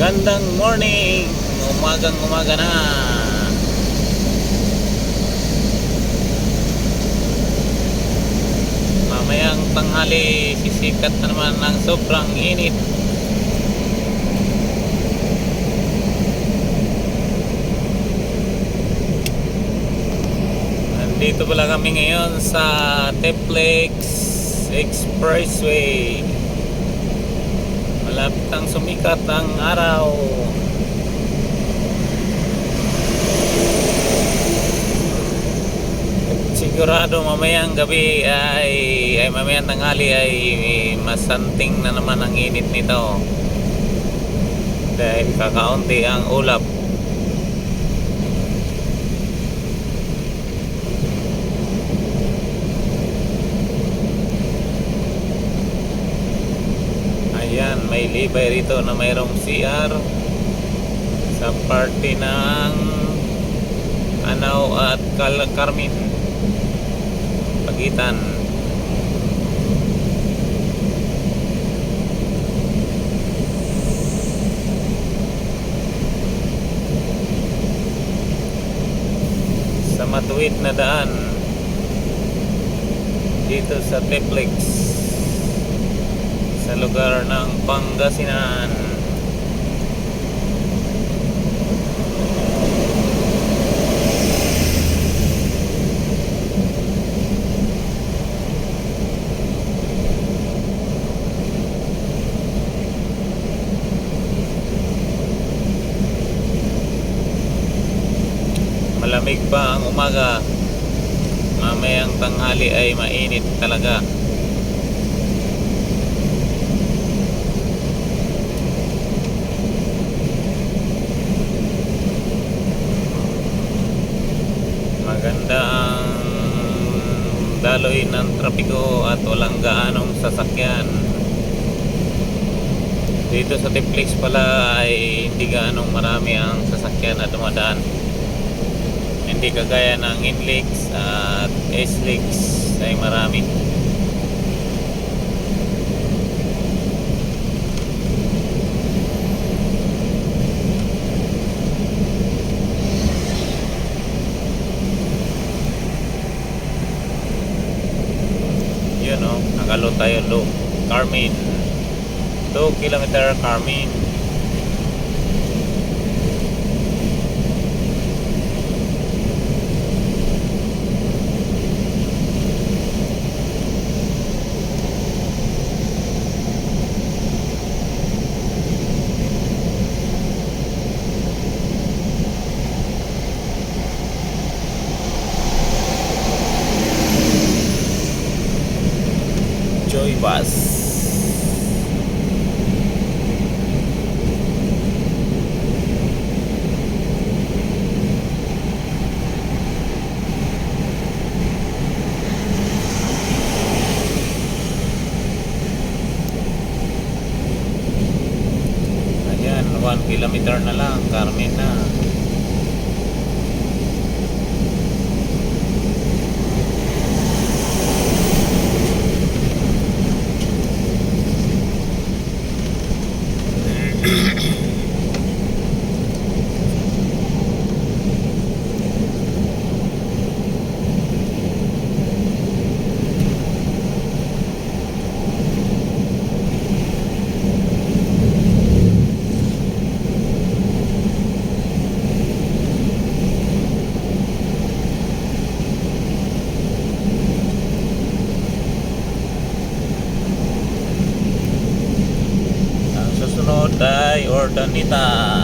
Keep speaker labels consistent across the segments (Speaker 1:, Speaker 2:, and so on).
Speaker 1: Magandang morning, umagang umaga na. Mamayang tanghali, sisikat na naman ng sobrang init. Nandito pala kami ngayon sa Teplex Expressway. Malapit ang sumikat ang araw. Sigurado mamayang gabi ay, ay mamayang tanghali ay masanting na naman ang init nito. Dahil kakaunti ang ulap. Ayan, may libay rito na mayroong CR sa party ng Anaw at Cal Carmen. Pagitan. Sa matuwid na daan dito sa Teplex sa lugar ng Pangasinan. Malamig pa ang umaga. Mamayang tanghali ay mainit talaga. Trapiko at walang gaanong sasakyan. Dito sa Tiplex pala ay hindi gaanong marami ang sasakyan na dumadaan. Hindi kagaya ng Inlex at S-Lex ay marami yun o, nakalo tayo low Carmen. 2 kilometer Carmen kilometer na lang, Carmen na. Ang susunod ay Ordanita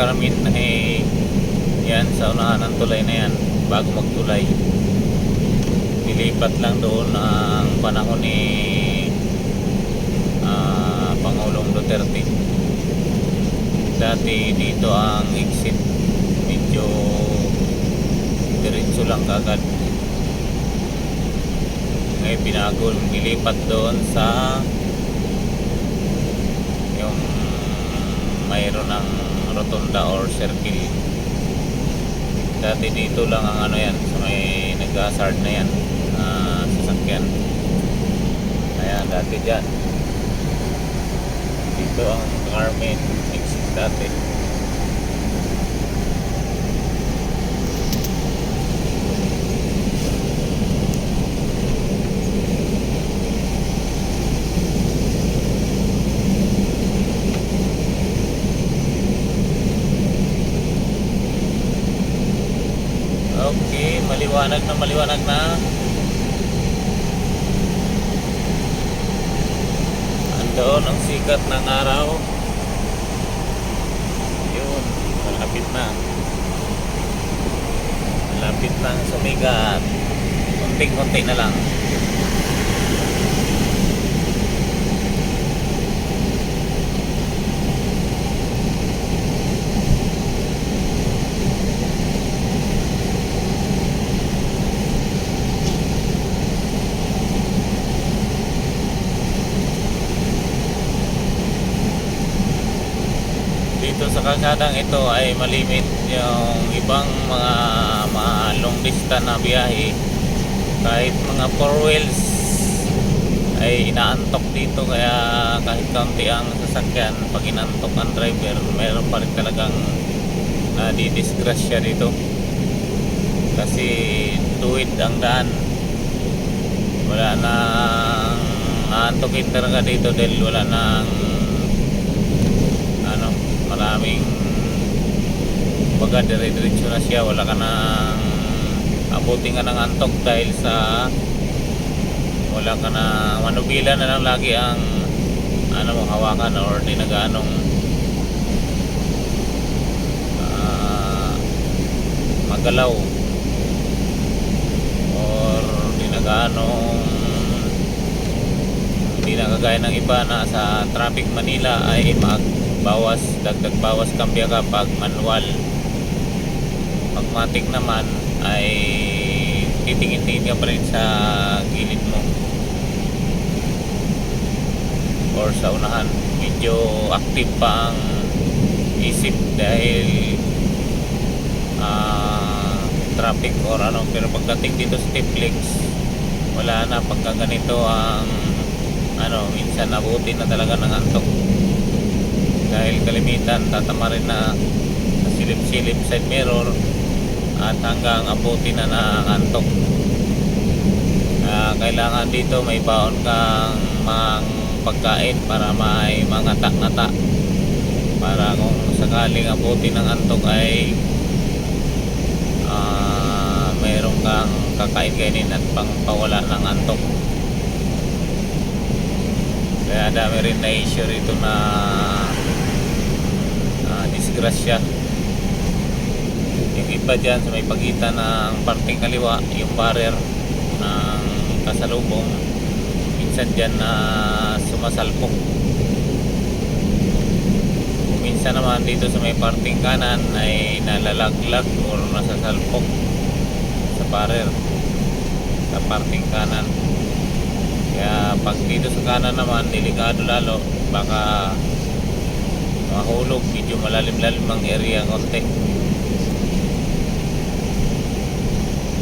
Speaker 1: exit Carmen ay yan sa unahan ng tulay na yan bago magtulay. Nilipat lang doon ang panahon ni ah, Pangulong Duterte. Dati dito ang exit medyo diretso lang kagad. Ngayon binago, nilipat doon sa yung mayroon ng rotunda or circle. Dati dito lang ang ano yan sa may nag-hazard na yan na sasakyan. Kaya dati dyan. Dito ang Carmen exit dati Okay, maliwanag na. Andoon ang sikat ng araw. Yun, malapit na. Malapit na sumigat. Kunting-kunti na lang. Dito sa kalsadang ito ay malimit yung ibang mga, mga long distance na biyahe. Kahit mga four wheels ay inaantok dito kaya kahit kaunti ang sasakyan pag inantok ang driver mayroon pa rin talagang nadidisgrasya dito. Kasi tuwid ang daan. Wala nang aantokin talaga dito dahil wala nang maraming baga dire-diretso na siya. Wala ka nang abutin ka ng antok dahil sa wala ka na manubila na lang lagi ang ano mo hawakan or di ah, magalaw. Or di nagaanong hindi na ng iba na sa traffic Manila ay magbawas dagdag bawas kambya ka pag manual. Pag naman ay titingin-tingin ka pa rin sa gilid mo. Or sa unahan medyo active pa ang isip dahil ah, traffic or ano. Pero pagdating dito sa Tiplex wala na. Pagka ganito ang ano minsan nabuti na talaga ng antok dahil kalimitan tatama rin na silip-silip side mirror at hanggang abuti na ng antok Ah, kailangan dito may baon kang mang pagkain para may mga ngata para kung sakaling abuti ng antok ay ah, mayroon kang kakain kainin at pangpawala ng antok. Kaya dami rin na issue rito na disgrasya yung iba dyan sa may pagitan ng parting kaliwa yung barrier ng kasalubong minsan dyan na sumasalpok. Minsan naman dito sa may parting kanan ay nalalaglag or nasasalpok sa barrier sa parting kanan. Kaya pag dito sa kanan naman delikado lalo baka mahulog medyo malalim-lalim ang area konti.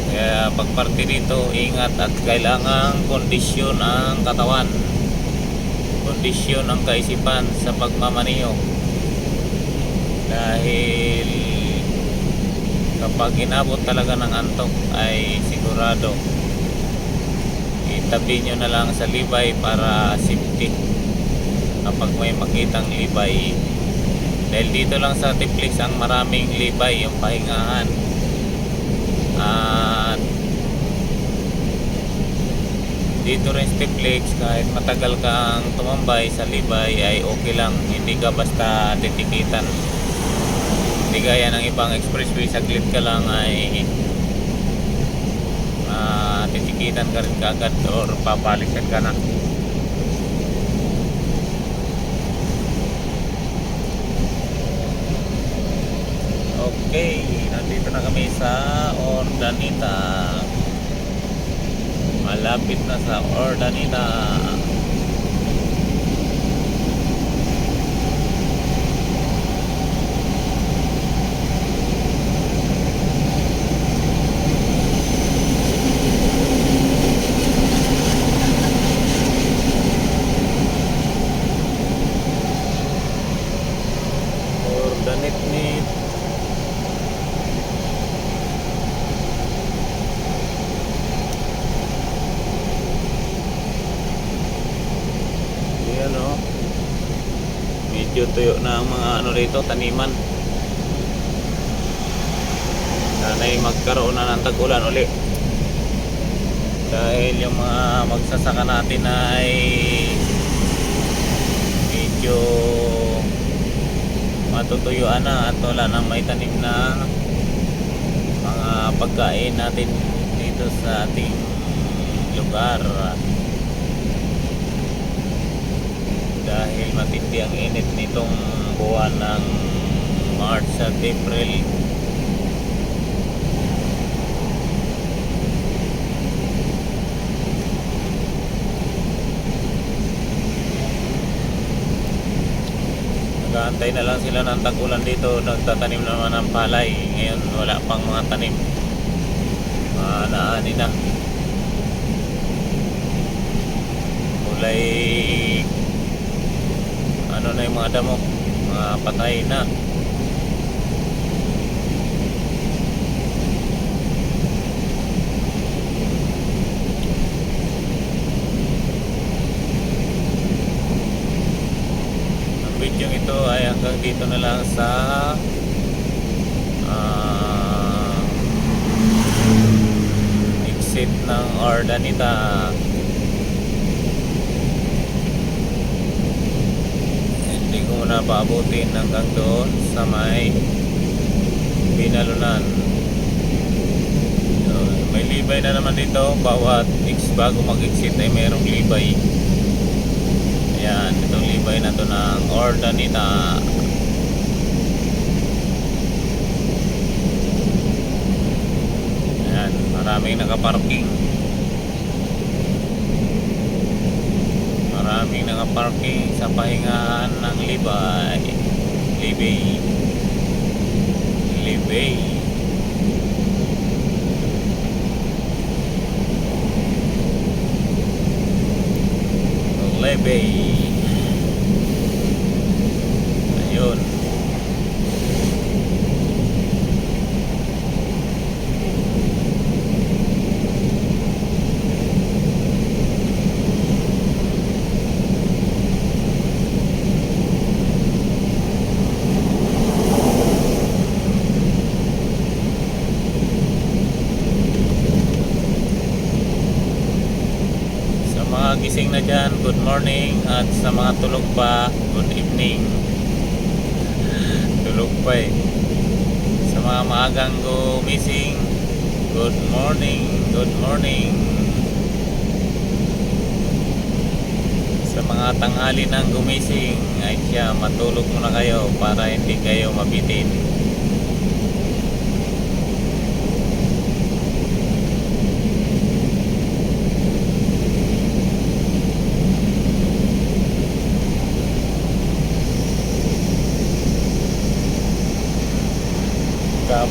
Speaker 1: Kaya pag parte dito ingat at kailangang kondisyon ang katawan. Kondisyon ang kaisipan sa pagmamaniho. Dahil kapag inabot talaga ng antok ay sigurado itabi nyo na lang sa libay para safety. Kapag may makitang libay dahil dito lang sa Tiplex ang maraming libay yung pahingahan. At dito rin Stiplex kahit matagal kang tumambay sa Libay ay okay lang. Hindi ka basta titikitan. Hindi gaya ng ibang expressway saglit ka lang ay ah, titikitan ka rin kagad or papalisan ka na Okay, nandito na kami sa Ordanita. Malapit na sa Ordanita. Ordanitnit. Ayan o. Medyo tuyo na ang mga ano rito, taniman. Sana'y magkaroon na ng tag-ulan uli. Dahil yung mga magsasaka natin ay medyo matutuyuan na at wala nang may tanim na mga pagkain natin dito sa ating lugar dahil matindi ang init nitong buwan ng March at April. Nag-aantay na lang sila ng tag-ulan dito. Nagtatanim na naman ng palay. Ngayon wala pang mga tanim. Mga naani na. Kulay ano na yung mga damo mga patay na. Ang video ito ay hanggang dito na lang sa ah, exit ng Ordanita muna paabutin hanggang doon sa may binalunan. May libay na naman dito. Bawat ex bago mag-exit ay mayroong libay. Ayan itong libay na to ng Ordanita ayan maraming nakaparking maraming nakaparking sa pahingahan ng libay. Libay. Libay. Libay ayun Sa mga gising na dyan, good morning. At sa mga tulog pa, good evening. tulog pa eh. Sa mga maagang gumising, good morning, good morning. Sa mga tanghali ng gumising, ay siya, matulog muna kayo para hindi kayo mabitin.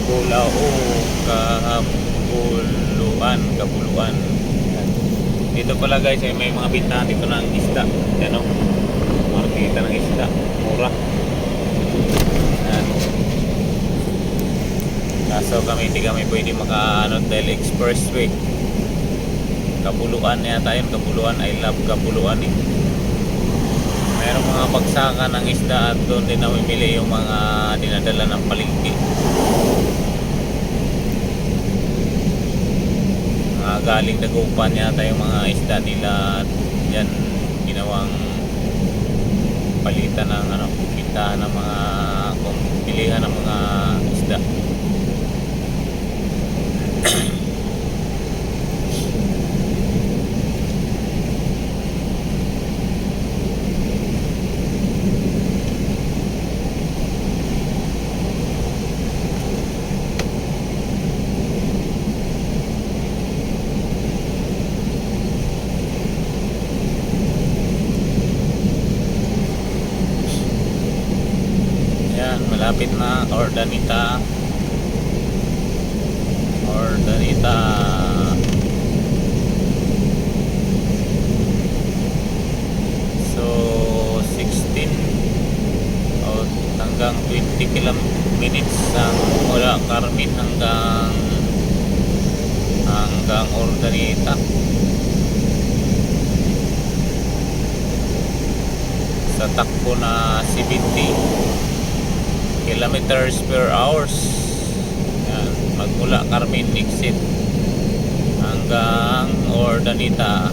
Speaker 1: Kabulao, Kabuluan, Kabuluan. Yan. Dito pala guys, ay may mga bintahan dito ng isda. Yan o. Markita ng isda. Mura. Yan. Kaso kami hindi kami pwede maka ano, dahil expressway. Kabuluan yata yun. Kabuluan. I love Kabuluan eh. Merong mga bagsakan ng isda at doon din namimili yung mga dinadala ng palengke. Mga galing Dagupan yata yung mga isda nila at yan ginawang palitan ng ano, pintahan ng mga kung bilihan ng mga isda. Yan, malapit na Ordanita. Ordanita. So, 16 o hanggang 20 kilam minutes ang mula Carmen hanggang hanggang Ordanita. Sa takbo na 70 kilometers per hours. Yan, magmula Carmen exit hanggang Ordanita.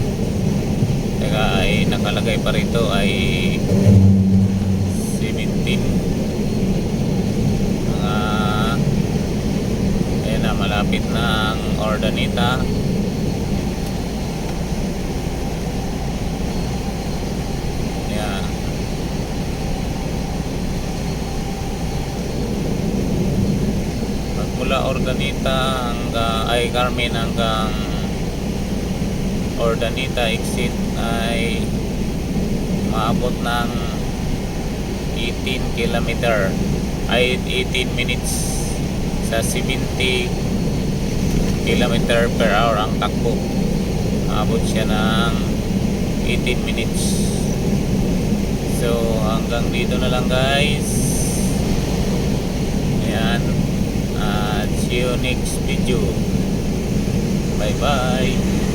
Speaker 1: Teka ay nakalagay pa rito ay 17 mga ayan na malapit na ang Ordanita yan magmula Ordanita hanggang Carmen hanggang Ordanita exit ay maabot ng 18 kilometer. Ay 18 minutes sa 70 kilometer per hour ang takbo. Maabot siya ng 18 minutes. So hanggang dito na lang guys. Ayan. At see you next video bye bye